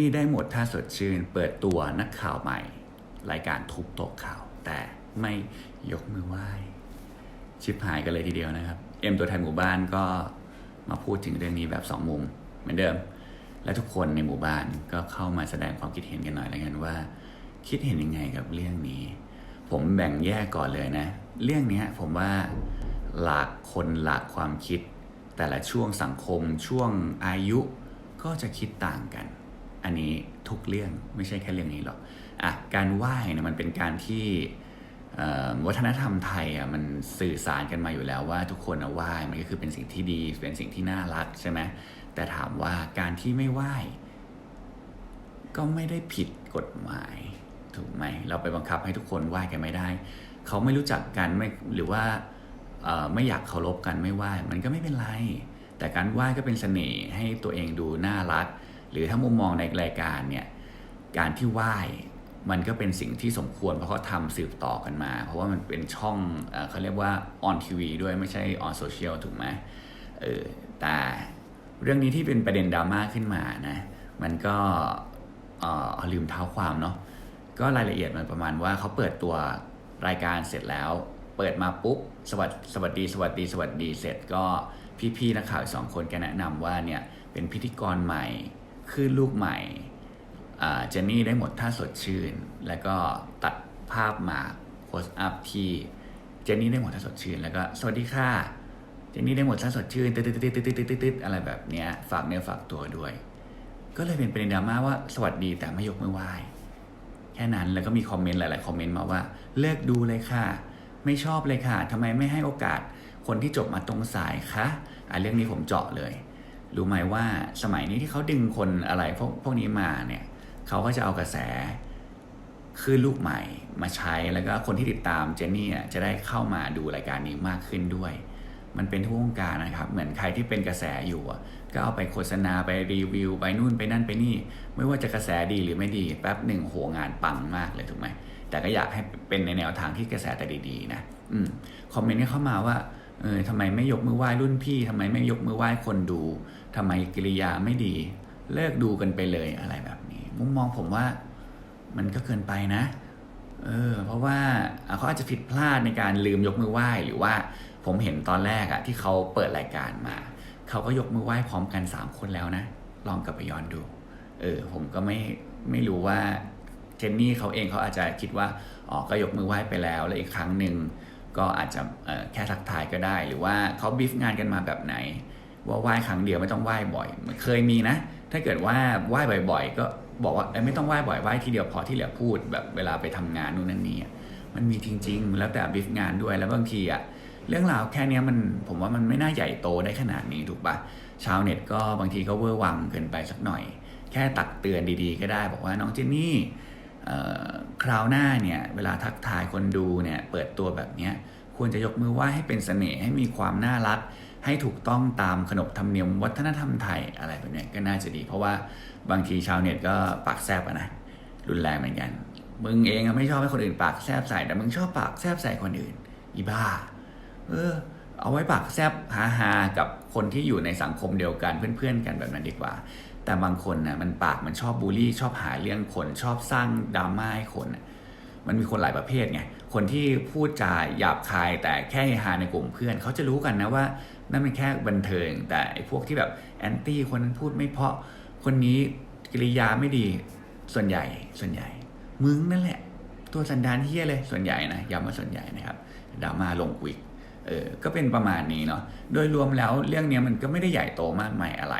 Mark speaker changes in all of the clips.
Speaker 1: ที่ได้หมดถ้าสดชื่น เปิดตัวนักข่าวใหม่ รายการทุบโต๊ะข่าว แต่ไม่ยกมือไหว้ ชิบหายกันเลยทีเดียวนะครับ เอ็มตัวแทนหมู่บ้านก็มาพูดถึงเรื่องนี้แบบสองมุมเหมือนเดิม และทุกคนในหมู่บ้านก็เข้ามาแสดงความคิดเห็นกันหน่อยแล้วกันว่า คิดเห็นยังไงกับเรื่องนี้ ผมแบ่งแยกก่อนเลยนะ เรื่องนี้ผมว่าหลากคนหลากความคิด แต่ละช่วงสังคมช่วงอายุก็จะคิดต่างกัน อันนี้ทุกเรื่องไม่ใช่แค่เรื่องนี้หรอกอะการไหว้เนี่ยมันเป็นการที่วัฒนธรรมไทยอะมันสื่อสารกันมาอยู่แล้วว่าทุกคนอะไหว้มันก็คือเป็นสิ่งที่ดีเป็นสิ่งที่น่ารักใช่ไหมแต่ถามว่าการที่ไม่ไหว้ก็ไม่ได้ผิดกฎหมายถูกไหมเราไปบังคับให้ทุกคนไหว้กันไม่ได้ เขาไม่รู้จักกันไม่หรือว่าไม่อยากเคารพกันไม่ไหว้มันก็ไม่เป็นไร แต่การไหว้ก็เป็นเสน่ห์ให้ตัวเองดูน่ารัก หรือถ้ามุมมองในรายการเนี่ยการที่ไหว้มันก็เป็นสิ่งที่สมควรเพราะเขาทำสืบต่อกันมา เพราะว่ามันเป็นช่องเอเขาเรียกว่าออนทีวีด้วยไม่ใช่ออนโซเชียลถูกไหมเออแต่เรื่องนี้ที่เป็นประเด็นดราม่าขึ้นมานะมันก็เออลืมเท้าความเนาะก็รายละเอียดมันประมาณว่าเขาเปิดตัวรายการเสร็จแล้ว เปิดมาปุ๊บสวัสดสวัสดีสวัสดีสวัสดีเสร็จก็พี่ๆนักข่าวสองคนแกแนะนำว่าเนี่ยเป็นพิธีกรใหม่ คลื่นลูกใหม่เจนนี่ได้หมดท่าสดชื่น แล้วก็ตัดภาพมาโพสอัพที่เจนนี่ได้หมดท่าสดชื่น แล้วก็สวัสดีค่ะเจนนี่ได้หมดท่าสดชื่นตึ๊ดตึ๊ดตึ๊ดตึ๊ดตึ๊ดตึ๊ดตึ๊ดอะไรแบบเนี้ยฝากเนื้อฝากตัวด้วย ก็เลยเป็นประเด็นดราม่าว่าสวัสดีแต่ไม่ยกไมือไหว้แค่นั้นแล้วก็มีคอมเมนต์หลาย ๆ คอมเมนต์มาว่าเลิกดูเลยค่ะ ไม่ชอบเลยค่ะทำไมไม่ให้โอกาสคนที่จบมาตรงสายคะอะเรื่องนี้ผมเจาะเลย รู้ไหมว่าสมัยนี้ที่เขาดึงคนอะไรพวกพวกนี้มาเนี่ยเขาก็จะเอากระแสขึ้นลูกใหม่มาใช้แล้วก็คนที่ติดตามเจนนี่อะจะได้เข้ามาดูรายการนี้มากขึ้นด้วย มันเป็นทุกวงการนะครับ เหมือนใครที่เป็นกระแสอยู่ ก็เอาไปโฆษณาไปรีวิว ไปนู่นไปนั่นไปนี่ ไม่ว่าจะกระแสดีหรือไม่ดีแป๊บหนึ่งโหงานปังมากเลยถูกไหมแต่ก็อยากให้เป็นในแนวทางที่กระแสแต่ดีๆนะอืมคอมเมนต์ก็เข้ามาว่า เออทำไมไม่ยกมือไหว้รุ่นพี่ทำไมไม่ยกมือไหว้คนดูทำไมกิริยาไม่ดี เลิกดูกันไปเลยอะไรแบบนี้ มุมมองผมว่ามันก็เกินไปนะ เออ เพราะว่าเขาอาจจะผิดพลาดในการลืมยกมือไหว้หรือว่าผมเห็นตอนแรกอะที่เขาเปิดรายการมา เขาก็ยกมือไหว้พร้อมกัน 3 คนแล้วนะ ลองกลับไปย้อนดู เออ ผมก็ไม่ไม่รู้ว่าเจนนี่เขาเองเขาอาจจะคิดว่าอ๋อก็ยกมือไหว้ไปแล้ว แล้วอีกครั้งหนึ่ง ก็อาจจะแค่ทักทายก็ได้ หรือว่าเขาบีฟงานกันมาแบบไหน ว่าไหว้ครั้งเดียวไม่ต้องไหว้บ่อยเคยมีนะ ถ้าเกิดว่าไหว้บ่อยๆ ก็บอกว่าไม่ต้องไหว้บ่อยไหว้ทีเดียวพอที่เหลือพูดแบบเวลาไปทำงานนู่นนั่นนี่มันมีจริง ๆ แล้วแต่บีฟงานด้วยแล้วบางทีอะเรื่องราวแค่นี้มันผมว่ามันไม่น่าใหญ่โตได้ขนาดนี้ถูกปะชาวเน็ตก็บางทีก็เวอร์วังเกินไปสักหน่อย แค่ตักเตือนดีๆ ก็ได้ บอกว่าน้องเจนนี่เคราวหน้าเนี่ยเวลาทักทายคนดูเนี่ยเปิดตัวแบบนี้ควรจะยกมือไหว้ให้เป็นเสน่ห์ให้มีความน่ารัก ให้ถูกต้องตามขนบธรรมเนียมวัฒนธรรมไทยอะไรแบบนี้ก็น่าจะดี เพราะว่าบางทีชาวเน็ตก็ปากแซบอะนะรุนแรงเหมือนกัน มึงเองไม่ชอบให้คนอื่นปากแซบใส่แต่มึงชอบปากแซบใส่คนอื่น อีบ้า เออ เอาไว้ปากแซบฮาฮาๆกับคนที่อยู่ในสังคมเดียวกันเพื่อนๆกันแบบนั้นดีกว่า แต่บางคนนะมันปากมันชอบบูลลี่ ชอบหาเรื่องคนชอบสร้างดราม่าให้คนนะมันมีคนหลายประเภทไงคนที่พูดจาหยาบคายแต่แค่เฮฮาในกลุ่มเพื่อนเขาจะรู้กันนะว่านั่นเป็นแค่บันเทิง แต่ไอ้พวกที่แบบแอนตี้คนนั้นพูดไม่เพราะคนนี้กิริยาไม่ดีส่วนใหญ่ส่วนใหญ่ มึงนั่นแหละ ตัวสันดานเฮียเลยส่วนใหญ่นะย้ำว่าส่วนใหญ่นะครับดราม่าลงกวิกเออก็เป็นประมาณนี้เนาะโดยรวมแล้วเรื่องนี้มันก็ไม่ได้ใหญ่โตมากมายอะไร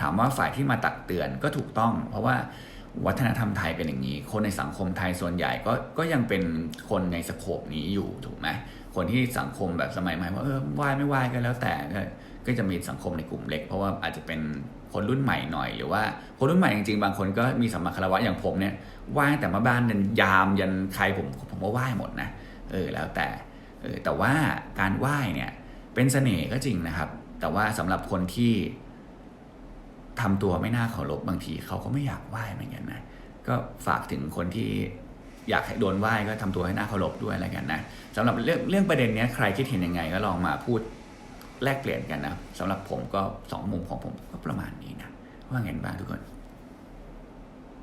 Speaker 1: ถามว่าฝ่ายที่มาตักเตือนก็ถูกต้อง เพราะว่าวัฒนธรรมไทยเป็นอย่างนี้ คนในสังคมไทยส่วนใหญ่ก็ก็ยังเป็นคนในสโคปนี้อยู่ถูกไหมคนที่สังคมแบบสมัยใหม่ว่าเออไหวไม่ไหว้ก็แล้วแต่ก็จะมีสังคมในกลุ่มเล็ก เพราะว่าอาจจะเป็นคนรุ่นใหม่หน่อยหรือว่าคนรุ่นใหม่จริงๆ บางคนก็มีสมมาคารวะอย่างผมเนี่ยไหว้ตั้งแต่มาบ้านยันยามยันใครผมผมก็ไหว้หมดนะเออแล้วแต่เออแต่ว่าการไหว้เนี่ยเป็นเสน่ห์ก็จริงนะครับ แต่ว่าสำหรับคนที่ ทำตัวไม่น่าเคารพบางทีเขาก็ไม่อยากไหว้เหมือนกันนะก็ฝากถึงคนที่อยากให้โดนไหว้ก็ทำตัวให้น่าเคารพด้วยอะไรกันนะสำหรับเรื่องเรื่องประเด็นนี้ใครคิดเห็นยังไงก็ลองมาพูดแลกเปลี่ยนกันนะสำหรับผมก็สองมุมของผมก็ประมาณนี้นะว่าไงบ้างทุกคน